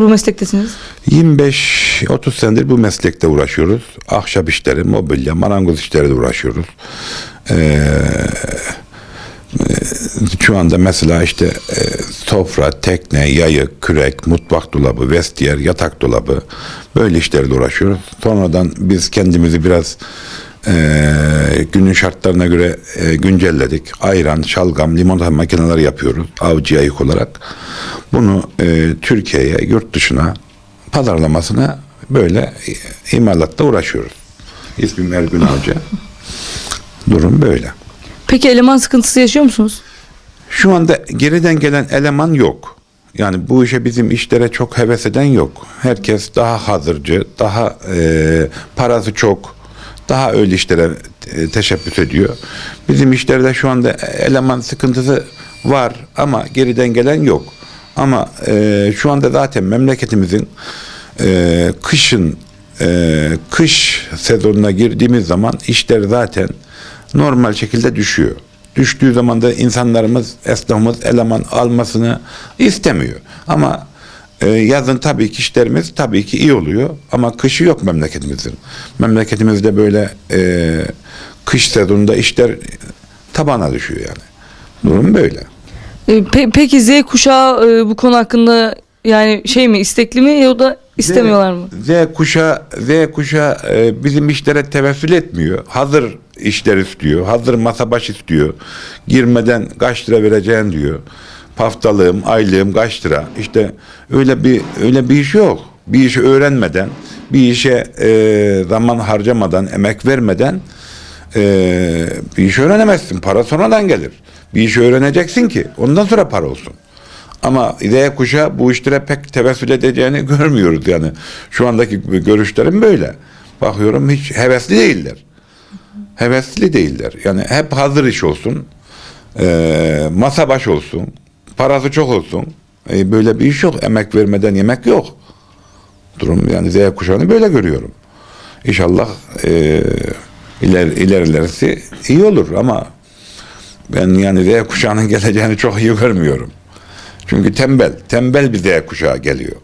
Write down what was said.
bu meslektesiniz? 25-30 senedir bu meslekte uğraşıyoruz. Ahşap işleri, mobilya, marangoz işleriyle uğraşıyoruz. Ee, e, şu anda mesela işte e, sofra, tekne, yayık, kürek, mutfak dolabı, vestiyer, yatak dolabı böyle işlerle uğraşıyoruz. Sonradan biz kendimizi biraz e, günün şartlarına göre e, güncelledik. Ayran, şalgam, limonata makineleri yapıyoruz avcı yayık olarak. Bunu e, Türkiye'ye, yurt dışına pazarlamasına böyle e, imalatta uğraşıyoruz. İsmim Ergün Avcı. Durum böyle. Peki eleman sıkıntısı yaşıyor musunuz? Şu anda geriden gelen eleman yok. Yani bu işe bizim işlere çok heves eden yok. Herkes daha hazırcı, daha e, parası çok, daha öyle işlere e, teşebbüs ediyor. Bizim işlerde şu anda eleman sıkıntısı var ama geriden gelen yok. Ama e, şu anda zaten memleketimizin e, kışın e, kış sezonuna girdiğimiz zaman işler zaten normal şekilde düşüyor. Düştüğü zaman da insanlarımız, esnafımız eleman almasını istemiyor. Ama e, yazın tabii ki işlerimiz tabii ki iyi oluyor. Ama kışı yok memleketimizin. Memleketimizde böyle e, kış sezonunda işler tabana düşüyor yani. Durum böyle. Ee, pe- peki Z kuşağı e, bu konu hakkında yani şey mi istekli mi ya da istemiyorlar mı? Z kuşağı, Z kuşağı e, bizim işlere tevessül etmiyor. Hazır işler istiyor. Hazır masa baş istiyor. Girmeden kaç lira vereceğin diyor. Haftalığım, aylığım kaç lira. İşte öyle bir öyle bir iş yok. Bir işi öğrenmeden, bir işe e, zaman harcamadan, emek vermeden e, bir iş öğrenemezsin. Para sonradan gelir. Bir işi öğreneceksin ki ondan sonra para olsun. Ama Z kuşağı bu işlere pek tevessül edeceğini görmüyoruz yani. Şu andaki görüşlerim böyle. Bakıyorum hiç hevesli değiller. Hevesli değiller. Yani hep hazır iş olsun. eee, masa baş olsun. Parası çok olsun. E, böyle bir iş yok. Emek vermeden yemek yok. Durum yani Z kuşağını böyle görüyorum. İnşallah eee iler, ilerlerisi iyi olur ama ben yani Z kuşağının geleceğini çok iyi görmüyorum. Çünkü tembel, tembel bir Z kuşağı geliyor.